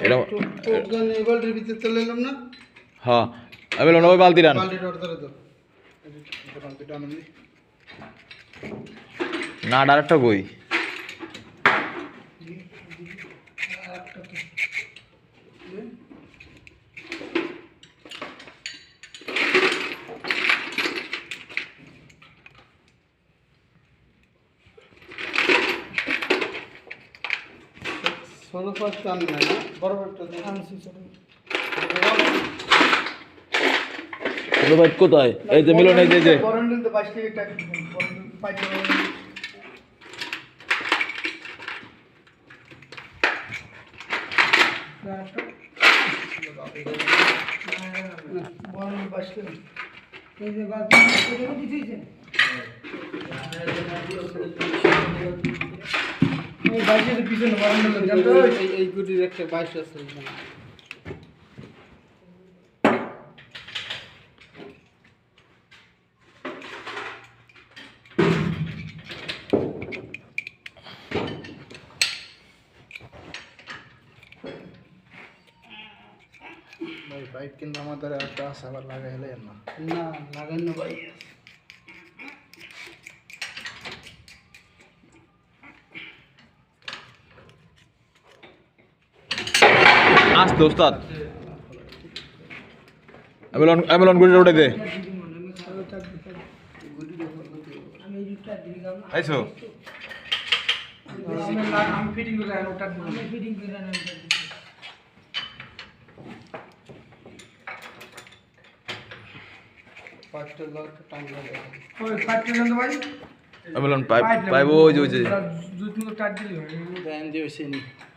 এটা হ্যাঁ আমি বালতি রান নি। না ডাইরেক্টটা কই? ষোলো ফার্স্ট আন না না বড় ভাই কোথায়? এই যে মিলন এই যে এই যে। এই যে বাদ দিতেছেন এই বাইশের পিছনে বরণ দিতে জানতো? এই এই গুটির একটা বাইশ আছে এখানে। ভাই বাইক কিন্তু আমাদের একটা আছে আবার লাগাই হলে না। না লাগানো ভাই। আসতে, ওস্তাদ। আমি বললাম গুড়িটা উঠে দে। আইছো? আমি ফিটিং করে আনো ওটা আমি ফিটিং করে আনো পাইপ পাইপ ওই যে ওই যে। দুই তিন টাট দিলে দেন দিয়ে নি অবস্থা।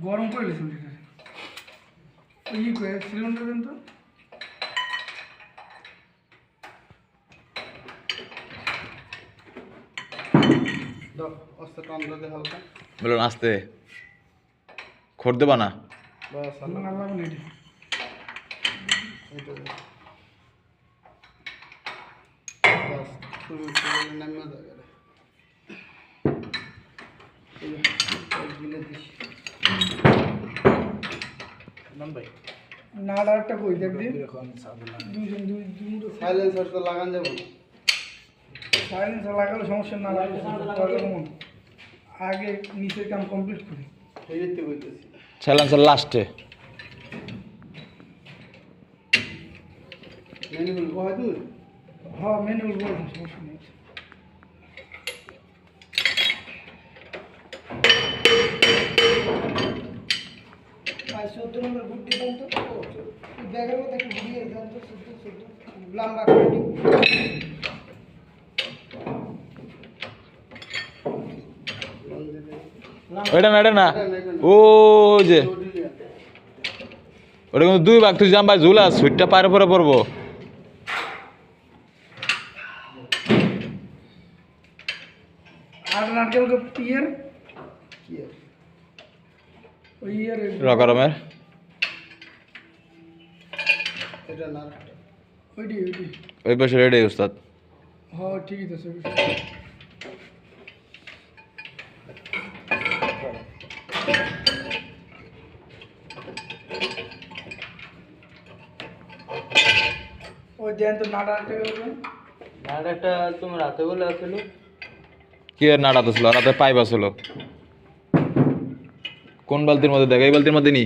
গরম করে লেছেন ই করে সিলিন্ডার দেন তো। বললাম আসতে খোর দেবা না? নামিয়ে ভাই না ডাক্তার কই দেখবি? এখন দুইজন দুই দুই সাইলেন্সার তো লাগান যাব। সাইলেন্সার লাগালে সমস্যা না লাগবে আগে নিচের কাম কমপ্লিট করি। এই যেতে কইতেছি সাইলেন্সার লাস্টে ম্যানুয়াল বহাই দূর হ্যাঁ বলবেন সমস্যা নেই আর চোদ্দ নম্বর গুটি দেন তো ব্যাগের মধ্যে একটা গুটি দেন চোদ্দ লম্বা ওইটা না? এটা না ও যে। ওটা কিন্তু দুই ভাগ তুই জাম ভাই ঝুলা সুইটটা পায়ের পরে পড়ব। আর নারকেল ইয়ের কি ওই ইয়ের রকরমের এটা না ওইটি ওইটি ওই পাশে রেডি উস্তাদ। হ্যাঁ তো সব ওই দেন তো নাটা আর তুমি রাতে বলে আসলো। কি আর নাড়া তো ছিল? রাতে পাইপ আসলো। কোন বালতির মধ্যে দেখ এই বালতির মধ্যে নি।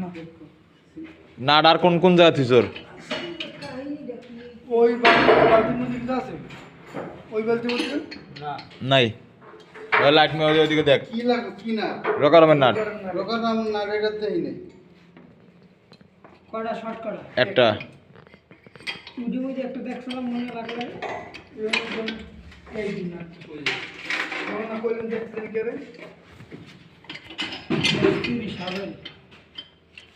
না। নাট আর কোন কোন জায়গা থুইছর ওই ওই নাই। লাইট মে ওইদিকে দেখ। কি লাগ কি না নাট। নাট এটা দেই কয়টা শর্ট করা একটা। একটা দেখছিলাম মনে এই দিন নাট না কইলেন দেখছেন রে। 30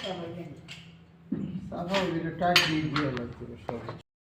সব ভিডিও টাইট দিয়ে দিয়ে লাগবে সব